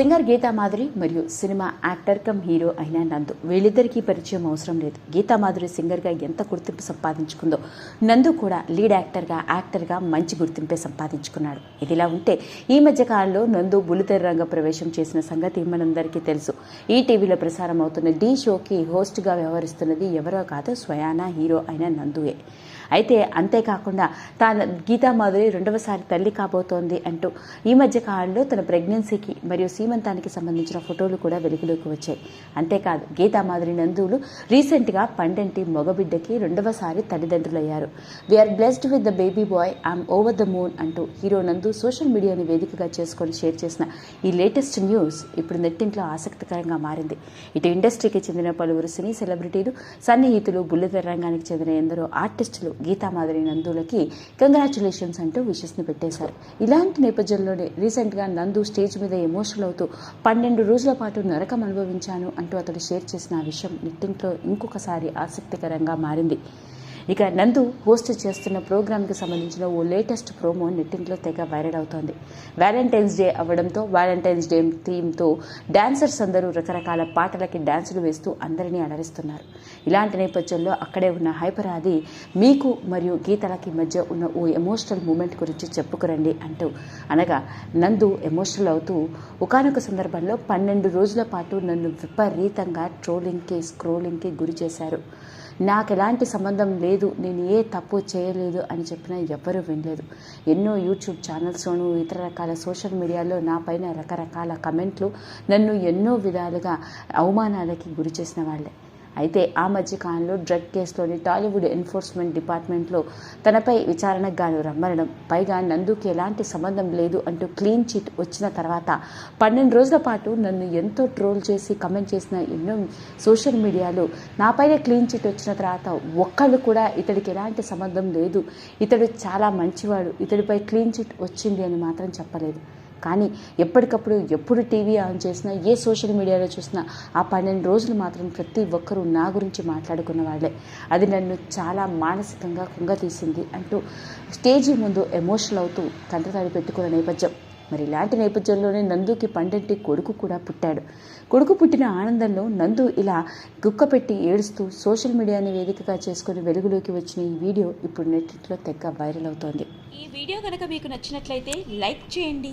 Singer Geetha Madhuri మరియు cinema actor come hero అయిన నందు. వీళ్ళిద్దరికీ పరిచయం అవసరం లేదు. గీతామాధురి సింగర్గా ఎంత గుర్తింపు సంపాదించుకుందో నందు కూడా లీడ్ యాక్టర్గా యాక్టర్గా మంచి గుర్తింపే సంపాదించుకున్నాడు. ఇదిలా ఉంటే ఈ మధ్య కాలంలో నందు బుల్లితెర రంగ ప్రవేశం చేసిన సంగతి మనందరికీ తెలుసు. ఈ టీవీలో ప్రసారం అవుతున్న డీ షోకి హోస్ట్గా వ్యవహరిస్తున్నది ఎవరో కాదు స్వయానా హీరో అయిన నందుయే అయితే అంతేకాకుండా తాను గీతా మాధురి రెండవసారి తల్లి కాబోతోంది అంటూ ఈ మధ్య కాలంలో తన ప్రెగ్నెన్సీకి మరియు సీమంతానికి సంబంధించిన ఫోటోలు కూడా వెలుగులోకి వచ్చాయి. అంతేకాదు గీతా మాధురి నందులు రీసెంట్గా పండంటి మగబిడ్డకి రెండవసారి తల్లిదండ్రులయ్యారు. We're blessed with the baby boy I'm over the moon అంటూ హీరో నందు సోషల్ మీడియాని వేదికగా చేసుకొని షేర్ చేసిన ఈ లేటెస్ట్ న్యూస్ ఇప్పుడు నెట్టింట్లో ఆసక్తికరంగా మారింది. ఇటు ఇండస్ట్రీకి చెందిన పలువురు సినీ సెలబ్రిటీలు సన్నిహితులు బుల్లితెర రంగానికి చెందిన ఎందరో ఆర్టిస్టులు గీతామాధురి నందులకి కంగ్రాచులేషన్స్ అంటూ విషెస్ని పెట్టేశారు. ఇలాంటి నేపథ్యంలోనే రీసెంట్గా నందు స్టేజ్ మీద ఎమోషనల్ అవుతూ పన్నెండు రోజుల పాటు నరకం అనుభవించాను అంటూ అతడు షేర్ చేసిన ఆ విషయం నెట్టింట్లో ఇంకొకసారి ఆసక్తికరంగా మారింది. ఇక నందు హోస్ట్ చేస్తున్న ప్రోగ్రామ్కి సంబంధించిన ఓ లేటెస్ట్ ప్రోమో నెట్టింట్లో తెగ వైరల్ అవుతోంది. వ్యాలంటైన్స్ డే అవ్వడంతో వ్యాలంటైన్స్ డే థీమ్తో డాన్సర్స్ అందరూ రకరకాల పాటలకి డాన్సులు వేస్తూ అందరినీ అలరిస్తున్నారు. ఇలాంటి నేపథ్యంలో అక్కడే ఉన్న హైపర్ ఆది మీకు మరియు గీతలకి మధ్య ఉన్న ఓ ఎమోషనల్ మూమెంట్ గురించి చెప్పుకురండి అంటూ అనగా నందు ఎమోషనల్ అవుతూ ఒకనొక సందర్భంలో పన్నెండు రోజుల పాటు నన్ను విపరీతంగా ట్రోలింగ్కి స్క్రోలింగ్కి గురి చేశారు. నాకు ఎలాంటి సంబంధం లేదు నేను ఏ తప్పు చేయలేదు అని చెప్పినా ఎవ్వరూ వినలేదు. ఎన్నో యూట్యూబ్ ఛానల్స్లోనూ ఇతర రకాల సోషల్ మీడియాలో నా పైన రకరకాల కమెంట్లు నన్ను ఎన్నో విధాలుగా అవమానాలకి గురి చేసిన వాళ్ళే. అయితే ఆ మధ్య కాలంలో డ్రగ్ కేసులోని టాలీవుడ్ ఎన్ఫోర్స్మెంట్ డిపార్ట్మెంట్లో తనపై విచారణకు గాను రమ్మనడం. పైగా నందుకి ఎలాంటి సంబంధం లేదు అంటూ క్లీన్ చిట్ వచ్చిన తర్వాత పన్నెండు రోజుల పాటు నన్ను ఎంతో ట్రోల్ చేసి కమెంట్ చేసిన ఎన్నో సోషల్ మీడియాలో నాపైన క్లీన్ చిట్ వచ్చిన తర్వాత ఒక్కళ్ళు కూడా ఇతడికి ఎలాంటి సంబంధం లేదు. ఇతడు చాలా మంచివాడు. ఇతడిపై క్లీన్ చిట్ వచ్చింది అని మాత్రం చెప్పలేదు. కానీ ఎప్పటికప్పుడు ఎప్పుడు టీవీ ఆన్ చేసినా ఏ సోషల్ మీడియాలో చూసినా ఆ పన్నెండు రోజులు మాత్రం ప్రతి ఒక్కరూ నా గురించి మాట్లాడుకున్న వాళ్ళే. అది నన్ను చాలా మానసికంగా కుంగతీసింది అంటూ స్టేజీ ముందు ఎమోషనల్ అవుతూ తండ్రి పెట్టుకున్న నేపథ్యం. మరి ఇలాంటి నేపథ్యంలోనే నందుకి పండంటి కొడుకు కూడా పుట్టాడు. కొడుకు పుట్టిన ఆనందంలో నందు ఇలా గుక్క పెట్టి ఏడుస్తూ సోషల్ మీడియాని వేదికగా చేసుకుని వెలుగులోకి వచ్చిన ఈ వీడియో ఇప్పుడు నెట్లో తెగ వైరల్ అవుతోంది. ఈ వీడియో కనుక మీకు నచ్చినట్లయితే లైక్ చేయండి.